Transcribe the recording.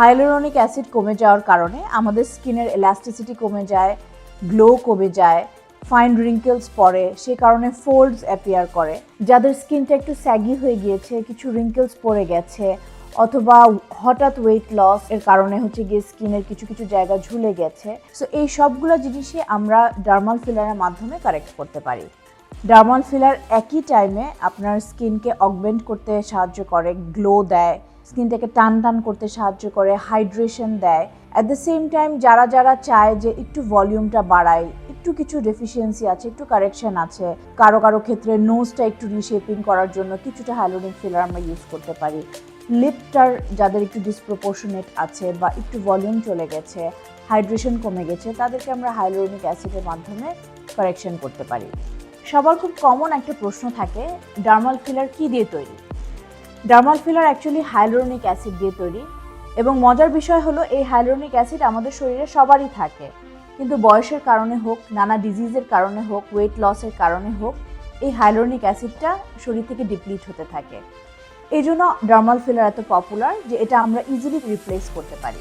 Hyaluronic acid কমে যাওয়ার কারণে আমাদের স্কিনের এলাস্টিসিটি কমে যায় গ্লো কমে যায় ফাইন রিঙ্কেলস পড়ে, সে কারণে ফোল্ডস অ্যাপিয়ার করে। যাদের স্কিনটা একটু স্যাগি হয়ে গিয়েছে, কিছু রিঙ্কেলস পড়ে গেছে, অথবা হঠাৎ ওয়েট লস এর কারণে হচ্ছে গিয়ে স্কিনের কিছু কিছু জায়গা ঝুলে গেছে। সো এই সবগুলো জিনিসই আমরা ডার্মাল ফিলারের মাধ্যমে কারেক্ট করতে পারি। ডার্মাল ফিলার একই টাইমে আপনার স্কিনকে অগমেন্ট করতে সাহায্য করে গ্লো দেয় স্কিনটাকে টান টান করতে সাহায্য করে হাইড্রেশন দেয়। অ্যাট দ্য সেম টাইম যারা যারা চায় যে একটু ভলিউমটা বাড়ায়, একটু কিছু ডেফিসিয়েন্সি আছে, একটু কারেকশন আছে, কারও কারও ক্ষেত্রে নোজটা একটু রিশেপিং করার জন্য কিছুটা হ্যালোনিক ফিলার আমরা ইউজ করতে পারি। লিপটার যাদের একটু ডিসপ্রপোর্শনেট আছে বা একটু ভলিউম চলে গেছে হাইড্রেশন কমে গেছে, তাদেরকে আমরা হাইলোরনিক অ্যাসিডের মাধ্যমে কারেকশন করতে পারি। সবার খুব কমন একটা প্রশ্ন থাকে ডার্মাল ফিলার কি দিয়ে তৈরি? Dermal filler actually hyaluronic acid দিয়ে তৈরি। এবং মজার বিষয় হলো, এই হাইলোরনিক অ্যাসিড আমাদের শরীরে সবারই থাকে। কিন্তু বয়সের কারণে হোক, নানা ডিজিজের কারণে হোক ওয়েট লসের কারণে হোক, এই হাইলোরনিক অ্যাসিডটা শরীর থেকে ডিপ্লিট হতে থাকে। এই জন্য ডার্মাল ফিলার এত পপুলার যে এটা আমরা ইজিলি রিপ্লেস করতে পারি।